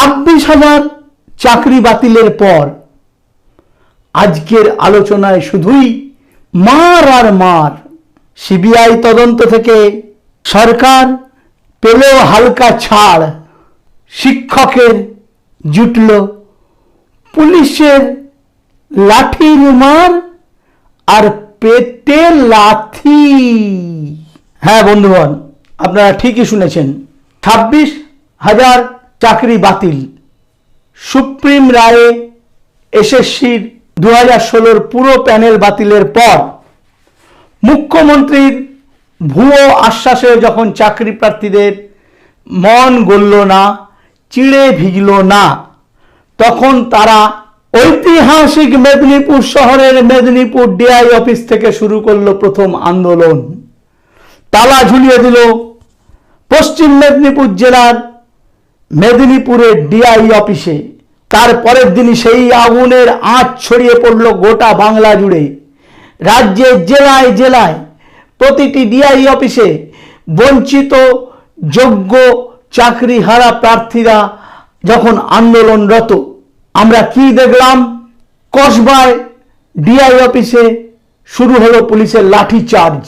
ছাব্বিশ হাজার চাকরি বাতিলের পর আজকের আলোচনায় শুধুই মার আর মার সিবিআই তদন্ত থেকে সরকার পেলেও হালকা ছাড় শিক্ষকের জুটল, পুলিশের লাঠির মার আর পেটে লাথি। হ্যাঁ বন্ধুগণ, আপনারা ঠিকই শুনেছেন। ছাব্বিশ হাজার চাকরি বাতিল। সুপ্রিম রায়ে এসএসসির দু হাজার ষোলোর পুরো প্যানেল বাতিলের পর মুখ্যমন্ত্রীর ভুয়ো আশ্বাসে যখন চাকরি প্রার্থীদের মন গলল না, চিড়ে ভিজল না, তখন তারা ঐতিহাসিক মেদিনীপুর শহরের মেদিনীপুর ডিআই অফিস থেকে শুরু করল প্রথম আন্দোলন। তালা ঝুলিয়ে দিল পশ্চিম মেদিনীপুর জেলার মেদিনীপুরের ডিআই অফিসে, তার পরের দিনই সেই আগুনের আঁচ ছড়িয়ে পড়ল গোটা বাংলা জুড়ে। রাজ্যের জেলায় জেলায় প্রতিটি ডিআই অফিসে বঞ্চিত, যোগ্য, চাকরিহারা প্রার্থীরা যখন আন্দোলনরত, আমরা কি দেখলাম? কসবায় ডিআই অফিসে শুরু হলো পুলিশের লাঠি চার্জ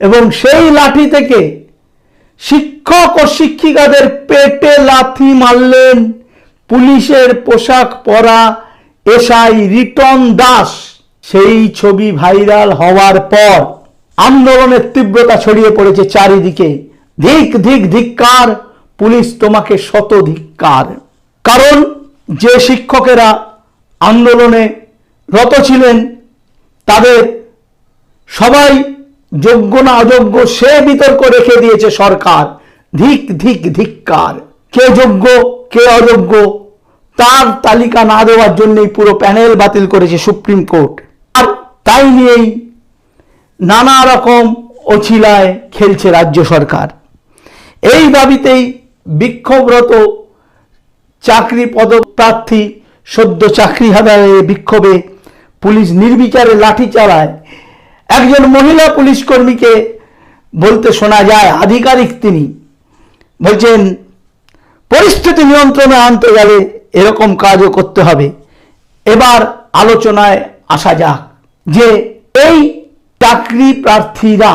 এবং সেই লাঠি থেকে শিক্ষক ও শিক্ষিকাদের পেটে লাথি মারলেন। পুলিশের পোশাক পরা এসআই রিটন দাস। সেই ছবি ভাইরাল হওয়ার পর আন্দোলনের তীব্রতা ছড়িয়ে পড়েছে চারিদিকে। ধিক ধিক, ধিক্কার, পুলিশ তোমাকে শত ধিক্কার। কারণ যে শিক্ষকেরা আন্দোলনে রত ছিলেন, তাদের সবাই যোগ্য না অযোগ্য, সে বিতর্ক রেখে দিয়েছে সরকার। ধিক ধিক, ধিক্কার। কে যোগ্য, কে অযোগ্য, তার তালিকা না দেওয়ার জন্যই পুরো প্যানেল বাতিল করেছে সুপ্রিম কোর্ট। আর তাই নিয়েই নানা রকম অছিলায় খেলছে রাজ্য সরকার। এই দাবিতেই বিক্ষোভরত চাকরি পদপ্রার্থী, সদ্য চাকরি হারায় বিক্ষোভে পুলিশ নির্বিচারে লাঠি চালায় একজন মহিলা পুলিশ কর্মীকে বলতে শোনা যায়, আধিকারিক তিনি। বলছেন, পরিস্থিতি নিয়ন্ত্রণে আনতে গেলে এরকম কাজও করতে হবে। এবার আলোচনায় আসা যাক যে এই চাকরি প্রার্থীরা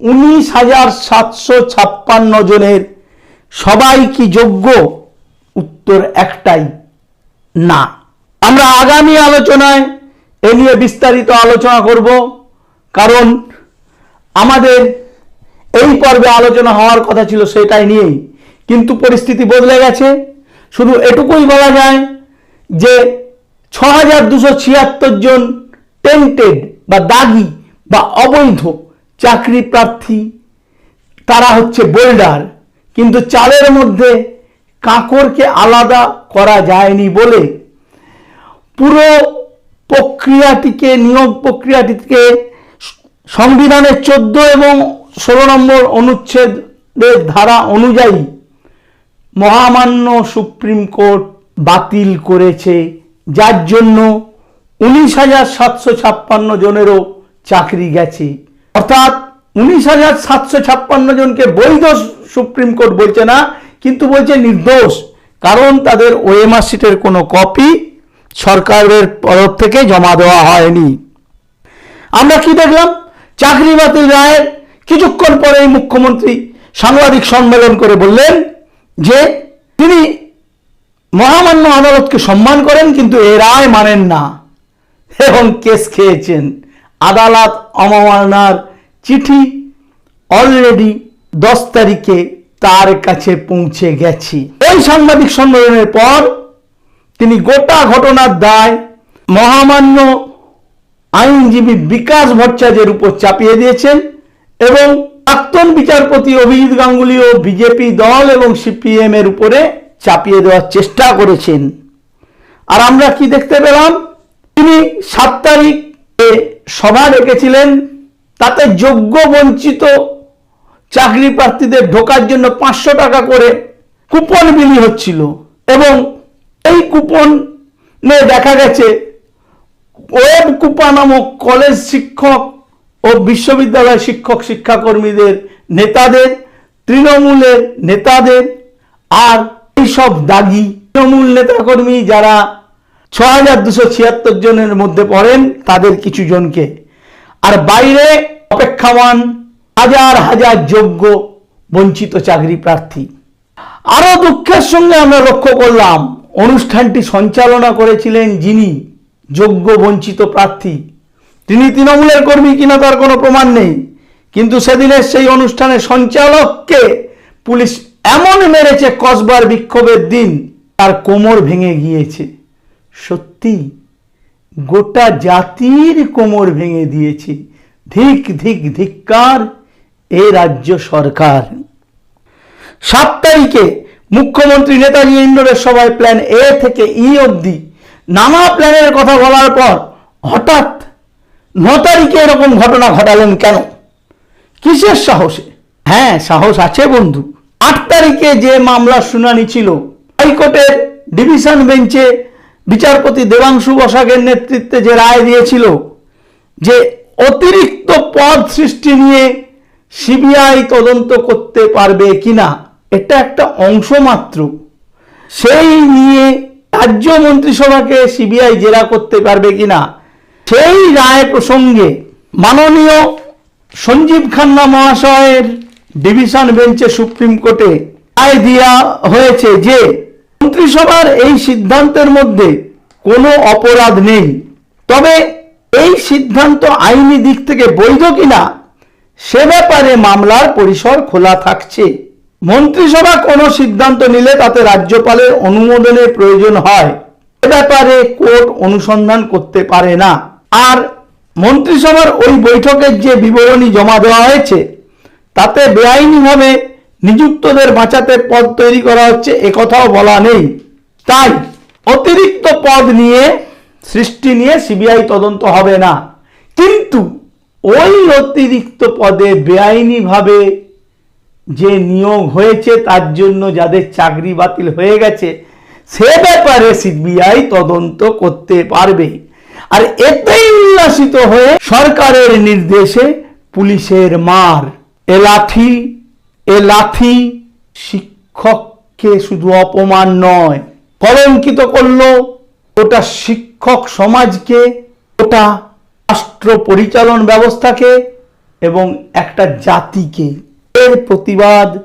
উনিশ হাজার সাতশো ছাপ্পান্ন জনের সবাই কি যোগ্য? উত্তর একটাই, না। আমরা আগামী আলোচনায় এ নিয়ে বিস্তারিত আলোচনা করব। কারণ আমাদের এই পর্বে আলোচনা হওয়ার কথা ছিল সেটাই নিয়েই। কিন্তু পরিস্থিতি বদলে গেছে। শুধু এটুকুই বলা যায় যে ছ হাজার দুশো ছিয়াত্তর জন টেন্টেড বা দাগি বা অবৈধ চাকরি প্রার্থী, তারা হচ্ছে বোল্ডার। কিন্তু চালের মধ্যে কাঁকরকে আলাদা করা যায়নি বলে পুরো প্রক্রিয়াটিকে, নিয়োগ প্রক্রিয়াটিকে সংবিধানের চোদ্দ এবং ষোলো নম্বর অনুচ্ছেদের ধারা অনুযায়ী মহামান্য সুপ্রিম কোর্ট বাতিল করেছে, যার জন্য উনিশ হাজার সাতশো ছাপ্পান্ন জনেরও চাকরি গেছে। অর্থাৎ উনিশ হাজার সাতশো ছাপ্পান্ন জনকে বৈধ সুপ্রিম কোর্ট বলছে না, কিন্তু বলছে নির্দোষ, কারণ তাদের ওএমআর সিটের কোনো কপি সরকারের তরফ থেকে জমা দেওয়া হয়নি। আমরা কি দেখলাম? চাকরি বাতিল রায়ের কিছুক্ষণ পরেই মুখ্যমন্ত্রী সাংবাদিক সম্মেলন করে বললেন যে তিনি মহামান্য আদালতকে সম্মান করেন, কিন্তু এ রায় মানেন না। এবং কেস খেয়েছেন। আদালত অবমাননার চিঠি অলরেডি দশ তারিখে তার কাছে পৌঁছে গেছি। ওই সাংবাদিক সম্মেলনের পর তিনি গোটা ঘটনার দায় মহামান্য আইনজীবী বিকাশ ভট্টাচার্যের উপর চাপিয়ে দিয়েছেন এবং প্রাক্তন বিচারপতি অভিজিৎ গাঙ্গুলি ও বিজেপি দল এবং সিপিএম এর উপরে চাপিয়ে দেওয়ার চেষ্টা করেছেন। আর আমরা কি দেখতে পেলাম? তিনি সাত তারিখে সভা ডেকেছিলেন, তাতে যোগ্য বঞ্চিত চাকরি প্রার্থীদের ঢোকার জন্য পাঁচশো টাকা করে কুপন বিলি হচ্ছিল এবং এই কুপনে দেখা গেছে ওয়েব কুপা নামক কলেজ শিক্ষক ও বিশ্ববিদ্যালয় শিক্ষক শিক্ষাকর্মীদের নেতাদের, তৃণমূলের নেতাদের আর এইসব দাগি তৃণমূল নেতাকর্মী যারা ছ হাজার দুশো ছিয়াত্তর জনের মধ্যে পড়েন, তাদের কিছু জনকে। আর বাইরে অপেক্ষামান হাজার হাজার যোগ্য বঞ্চিত চাকরি প্রার্থী। আরও দুঃখের সঙ্গে আমরা লক্ষ্য করলাম, অনুষ্ঠানটি সঞ্চালনা করেছিলেন যিনি যোগ্য বঞ্চিত প্রার্থী। তিনি তৃণমূলের কর্মী কিনা তার কোনো প্রমাণ নেই। কিন্তু সেদিনের সেই অনুষ্ঠানের সঞ্চালককে পুলিশ এমন মেরেছে, কসবার বিক্ষোভের দিন। তার কোমর ভেঙে গিয়েছে। সত্যি, গোটা জাতির কোমর ভেঙে দিয়েছে। ধিক ধিক, ধিক্কার এ রাজ্য সরকার। সাত তারিখে মুখ্যমন্ত্রী নেতাজি ইন্ডোরের সভায় প্ল্যান এ থেকে ই অবধি নানা প্ল্যানের কথা বলার পর হঠাৎ ন তারিখে এরকম ঘটনা ঘটালেন কেন? কিসের সাহসে? হ্যাঁ সাহস আছে বন্ধু। আট তারিখে যে মামলার শুনানি ছিল হাইকোর্টের ডিভিশন বেঞ্চে বিচারপতি দেবাংশু বসাকের নেতৃত্বে যে রায় দিয়েছিল যে অতিরিক্ত পদ সৃষ্টি নিয়ে সিবিআই তদন্ত করতে পারবে কিনা এটা একটা অংশ মাত্র। সেই নিয়ে রাজ্য মন্ত্রিসভাকে সিবিআই জেরা করতে পারবে কিনা? সেই রায় প্রসঙ্গে মাননীয় সঞ্জীব খান্না মহাশয়ের ডিভিশন বেঞ্চে সুপ্রিম কোর্টে রায় দেওয়া হয়েছে যে, মন্ত্রিসভার এই সিদ্ধান্তের মধ্যে কোনো অপরাধ নেই। তবে এই সিদ্ধান্ত আইনি দিক থেকে বৈধ কিনা, সে ব্যাপারে মামলার পরিসর খোলা থাকছে। মন্ত্রিসভা কোনো সিদ্ধান্ত নিলে তাতে রাজ্যপালের অনুমোদনের প্রয়োজন হয়। এ ব্যাপারে কোর্ট অনুসন্ধান করতে পারে না। আর মন্ত্রিসভার ওই বৈঠকের যে বিবরণী জমা দেওয়া হয়েছে, তাতে বেআইনিভাবে নিযুক্তদের বাঁচাতে পদ তৈরি করা হচ্ছে একথাও বলা নেই। তাই অতিরিক্ত পদ নিয়ে সৃষ্টি নিয়ে সিবিআই তদন্ত হবে না। কিন্তু ওই অতিরিক্ত পদে বেআইনিভাবে যে নিয়োগ হয়েছে তার জন্য যাদের চাকরি বাতিল হয়ে গেছে, সে ব্যাপারে সিবিআই তদন্ত করতে পারবে। আর এতেই উল্লাসিত হয়ে সরকারের নির্দেশে পুলিশের মার। এ লাঠি এ লাঠি শিক্ষককে শুধু অপমান নয়, কলঙ্কিত করল ওটা শিক্ষক সমাজকে ওটা রাষ্ট্র পরিচালন ব্যবস্থাকে এবং একটা জাতিকে। এর প্রতিবাদ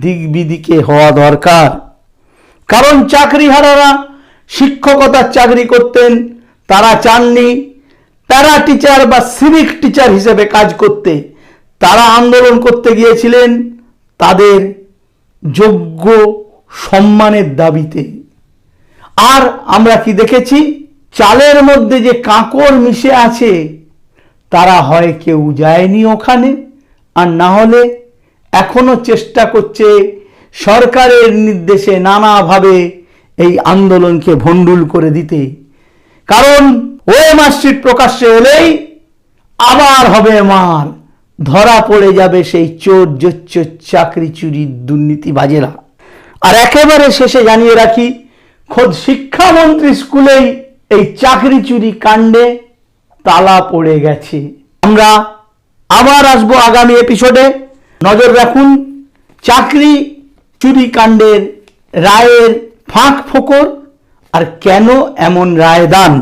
দিক বিদিকে হওয়া দরকার। কারণ চাকরিহারারা শিক্ষকতার চাকরি করতেন, তারা চাননি, প্যারা টিচার বা সিভিক টিচার হিসেবে কাজ করতে। তারা আন্দোলন করতে গিয়েছিলেন তাদের যোগ্য সম্মানের দাবিতে। আর আমরা কি দেখেছি? চালের মধ্যে যে কাঁকর মিশে আছে, তারা হয় কেউ যায়নি ওখানে, আর না হলে এখনও চেষ্টা করছে সরকারের নির্দেশে নানাভাবে এই আন্দোলনকে ভণ্ডুল করে দিতে। কারণ ওয়ে মার্কশিট প্রকাশ্যে এলেই আবার হবে মার। ধরা পড়ে যাবে সেই চোর জোচ্চোর চাকরি চুরির দুর্নীতিবাজেরা। আর একেবারে শেষে জানিয়ে রাখি, খোদ শিক্ষামন্ত্রী স্কুলেই এই চাকরি চুরি কাণ্ডে তালা পড়ে গেছে। আমরা আবার আসব আগামী এপিসোডে নজর রাখুন চাকরি চুরি কাণ্ডের রায়ের ফাঁক ফোকর আর কেন এমন রায় দান?